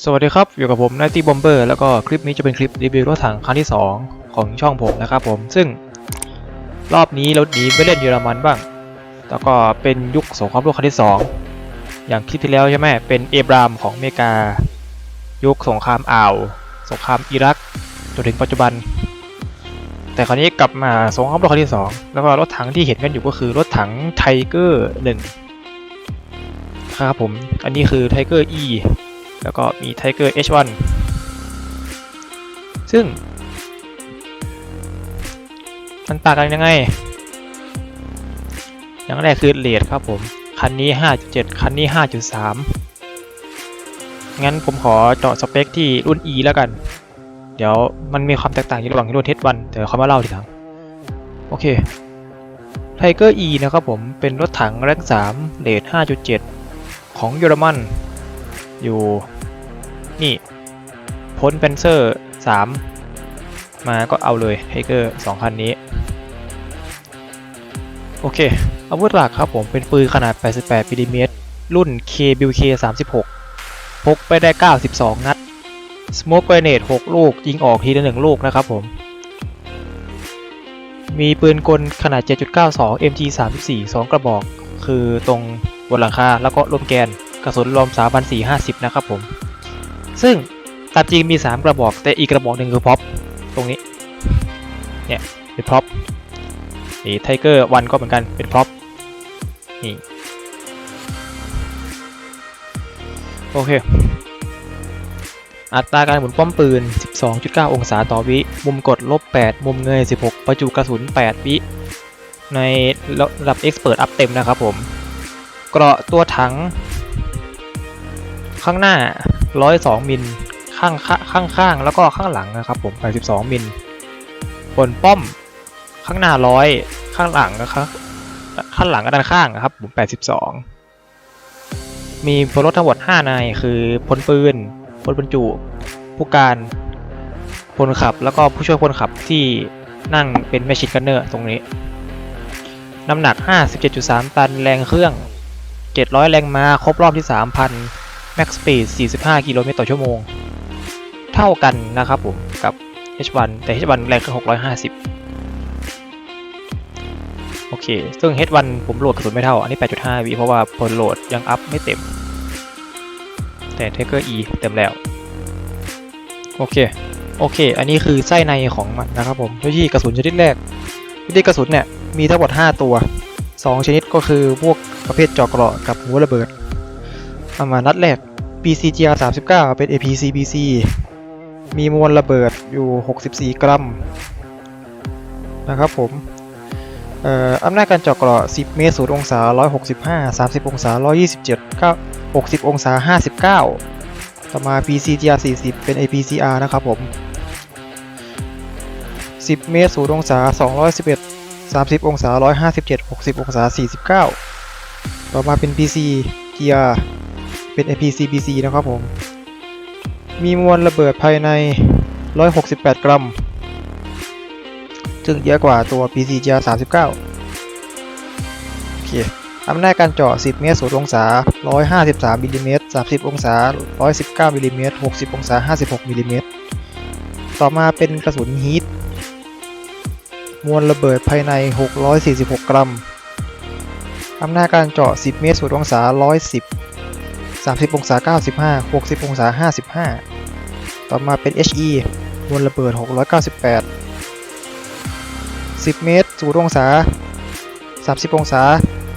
สวัสดีครับ อยู่กับผมนายตีบอมเบอร์แล้วก็คลิปนี้จะเป็นคลิปรีวิวรถถังครั้งที่ 2 ของช่องผมนะครับผม ซึ่งรอบนี้เราหนีไปเล่นเยอรมันบ้าง แล้วก็เป็นยุคสงครามโลกครั้งที่ 2 อย่างคลิปที่แล้วใช่ไหมเป็นเอบรามของอเมริกา ยุคสงครามอ่าว สงครามอิรักจนถึงปัจจุบัน แต่คราวนี้กลับมาสงครามโลกครั้งที่ 2 แล้วก็รถถังที่เห็นกันอยู่ก็คือรถถังไทเกอร์หนึ่งครับผม อันนี้คือไทเกอร์ E แล้วก็มี Tiger H1 ซึ่ง มันต่างกันยังไง อย่างแรกคือเลทครับผม คันนี้ 5.7 คันนี้ 5.3 งั้นผมขอเจาะสเปคที่รุ่น E แล้วกัน เดี๋ยวมันมีความแตกต่างอยู่ระหว่างรุ่น H1 เดี๋ยวเขามาเล่าทีหลัง โอเค Tiger E นะครับผม เป็นรถถังแรง3เลท5.7 ของเยอรมัน อยู่นี่พ้นเปนเซอร์3มาก็เอาเลยไทเกอร์2คันนี้ โอเค อาวุธหลักครับผมเป็นปืนขนาด 88มิลลิเมตรรุ่น KBK 36 พกไปได้ 92 นัด Smoke Grenade 6ลูก ยิงออกทีละ1ลูกนะครับผม มีปืนกลขนาด 7.92 MG 34 2 กระบอก คือตรงบนหลังคาแล้วก็ลมแกน กระสุนรวม 3,450 นะครับผม ซึ่งตามจริงมี 3 กระบอก แต่อีกกระบอกหนึ่งคือพ็อปตรงนี้ เนี่ย เป็นพ็อปนี่ไทเกอร์วันก็เหมือนกันเป็นพ็อปนี่โอเค อัตราการหมุนป้อมปืน 12.9 องศาต่อวิ มุมกดลบ 8 มุมเงย 16 ประจุกระสุน 8 วิ ในระดับ Expert อัพเต็มนะครับผม เกราะตัวถัง ข้างหน้า 102 มิล ข้างข้างข้างแล้วก็ข้างหลังนะครับผม82มิลบนป้อม ข้างหน้า100ข้างหลังนะครับข้างหลังกับด้านข้างนะครับผม82 มีพลรถทั้งหมด5นายคือพลปืนพลบรรจุ ผู้การพลขับแล้วก็ผู้ช่วยพลขับที่นั่งเป็นแมชชีนกันเนอร์ตรงนี้ น้ำหนัก 57.3 ตันแรงเครื่อง 700 แรงม้าครบรอบที่ 3,000 Max Speed 45 กิโลเมตรต่อชั่วโมง เท่ากันนะครับผม กับ H1 แต่ H1 แรงเครื่อ650 โอเค ซึ่ง H1 ผมโหลดกระสุนไม่เท่า อันนี้ 8.5 วิเพราะว่าพลโหลดยังอัพไม่เต็ม แต่ Tiger E เต็มแล้ว โอเค โอเค อันนี้คือไส้ในของมันนะครับผมวิธีกระสุนชนิดแรกวิธีกระสุนเนี่ยมีทั้งหมด 5 ตัว 2 ชนิดก็คือพวกประเภทจาะเกราะกับหัวระเบิด เอามานัดแรก PCGR 39 เป็น APCBC มีมวลระเบิดอยู่ 64 กรัม นะครับผมเอ่ออำนาจการเจาะเกราะ 10 เมตร 0 องศา 165 30 องศา 127 9 60 องศา 59 ต่อมา PCGR 40 เป็น APCR นะครับผม 10 เมตร 0 องศา 211 30 องศา 157 60 องศา 49 ต่อมาเป็น PC GR เป็น APCBC นะครับผม มีมวลระเบิดภายใน 168 กรัม ซึ่งเยอะกว่าตัว PC GR 39 โอเคอำนาจการเจาะ 10 เมตร0องศา 153มิลลิเมตร30 องศา 119มิลลิเมตร60 องศา 56มิลลิเมตร ต่อมาเป็นกระสุนฮีท มวลระเบิดภายใน 646 กรัม อำนาจการเจาะ 10 เมตร0องศา 110 30 องศา 95 60 องศา 55 ต่อมาเป็น HE มวลระเบิด 698 10 เมตร0องศา 30 องศา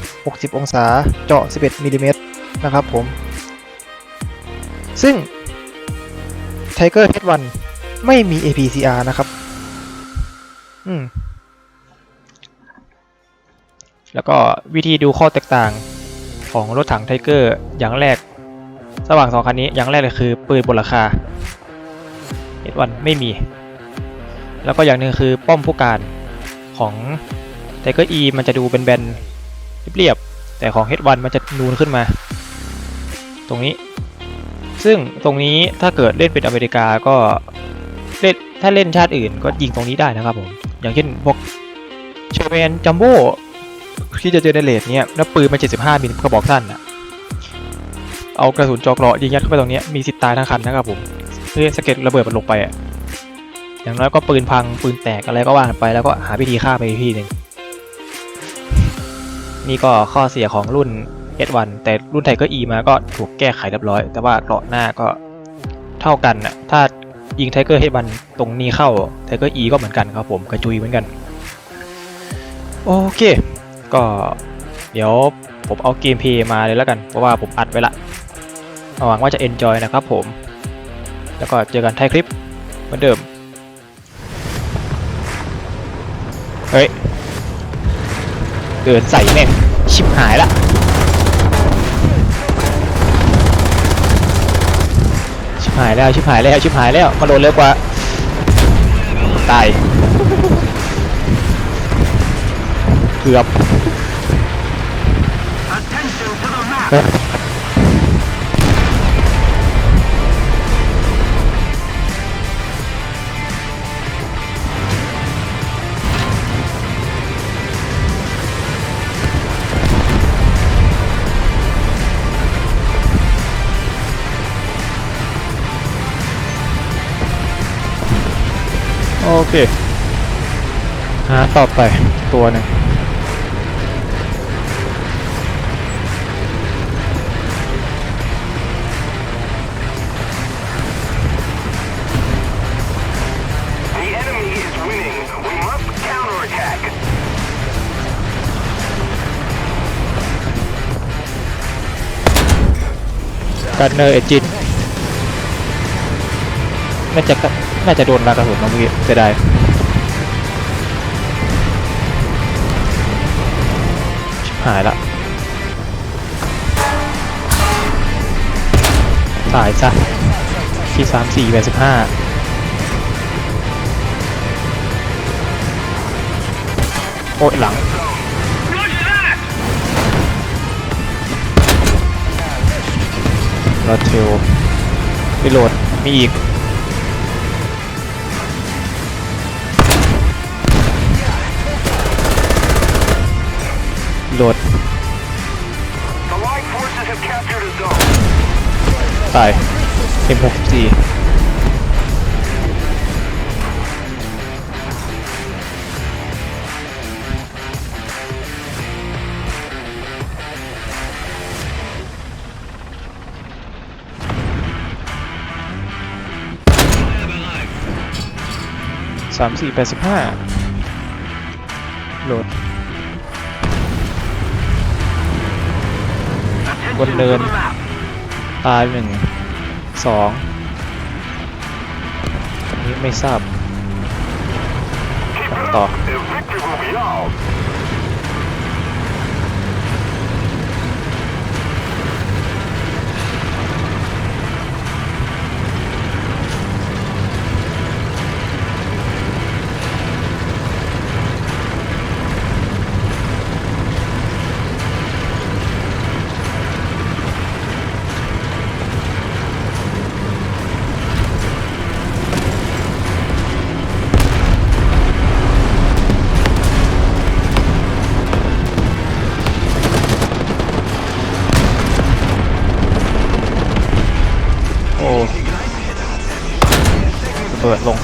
60 องศา เจาะ 11 มิลลิเมตรนะครับผม ซึ่ง Tiger H1 ไม่มี APCR นะครับ อืม แล้วก็วิธีดูข้อแตกต่างของรถถังไทเกอร์อย่างแรก ระหว่างสองคันนี้อย่างแรกเลยคือปืนบนราคา H1 ไม่มี แล้วก็อย่างหนึ่งคือป้อมผู้การของไทเกอร์ E มันจะดูเป็นแบนเรียบๆแต่ของ H1 มันจะนูนขึ้นมา ตรงนี้ ซึ่งตรงนี้ถ้าเกิดเล่นเป็นอเมริกาก็เล่นถ้าเล่นชาติอื่นก็ยิงตรงนี้ได้นะครับผมอย่างเช่นพวกเชอร์แมนจัมโบ้ที่จะเจอในเลทเนี้ยแล้วปืนมัน75มิลกระบอกสั้นอะ เอากระสุนจอเกราะยิงยัดเข้าไปตรงนี้มีสิทธิ์ตายทั้งคันนะครับผมเพื่อสะเก็ดระเบิดมันลงไปอะอย่างน้อยก็ปืนพังปืนแตกอะไรก็ว่ากันไปแล้วก็หาวิธีฆ่าไปอีกทีหนึ่งนี่ก็ข้อเสียของรุ่น S1 แต่รุ่นไทเกอร์ E มาก็ถูกแก้ไขเรียบร้อย แต่ว่าเกราะหน้าก็เท่ากันน่ะถ้ายิงไทเกอร์ H1 ตรงนี้เข้าไทเกอร์ E ก็เหมือนกันครับผมกระจุยเหมือนกัน โอเค ก็เดี๋ยวผมเอาเกมเพย์มาเลยแล้วกัน เพราะว่าผมอัดไว้ละ หวังว่าจะ enjoy นะครับผม แล้วก็เจอกันท้ายคลิปเหมือนเดิม เฮ้ย เดินใส่แม่ง ชิบหายละชิบหายแล้ว ชิบหายแล้ว ชิบหายแล้วมาโดนเร็วกว่า ตาย เกือบ โอเคหาต่อไปตัวหนึ่ง The enemy is winning. We must counterattack. การเนอร์เอจิน น่าจะกะน่าจะโดนลากระสุนมาเมื่อกี้เสียดายชิบหายละตายซะที่สามสี่แปดสิบห้าโอ้ยหลังรอเทลรีโหลดมีอีก โหลดตาย M64 สามสี่แปดสิบห้าโหลด คนเดิน ตายหนึ่งสองอันนี้ไม่ทราบต่อ อ้ระเบิดลง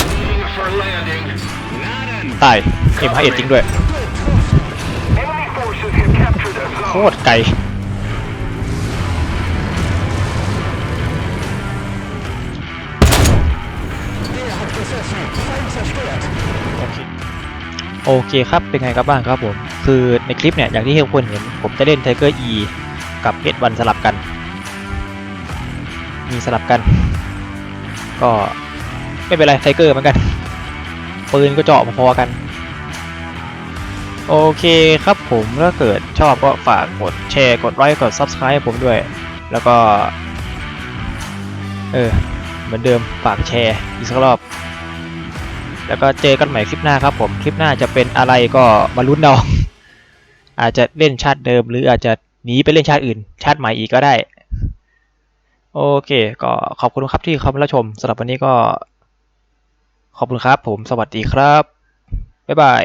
Waiting for landing. ตาย M51 จริงด้วย โคตรไกลโอเคโอเคครับ เป็นไงครับบ้างครับผม คือในคลิปเนี่ย อย่างที่ทุกคนเห็น ผมจะเล่น Tiger E กับ S1 สลับกัน มีสลับกัน ก็ไม่เป็นไร Tiger เหมือนกัน ปืนก็เจาะพอๆกัน โอเคครับผมถ้าเกิดชอบก็ฝากกดแชร์กดไลค์กด Subscribe ผมด้วย แล้วก็ เออ เหมือนเดิมฝากแชร์อีกสักรอบ แล้วก็เจอกันใหม่คลิปหน้าครับผม คลิปหน้าจะเป็นอะไรก็มาลุ้นเอาอาจจะเล่นชาติเดิม หรืออาจจะหนีไปเล่นชาติอื่น ชาติใหม่อีกก็ได้ โอเค ก็ขอบคุณครับที่เข้ามารับชมสำหรับวันนี้ก็ ขอบคุณครับผม สวัสดีครับ บ๊ายบาย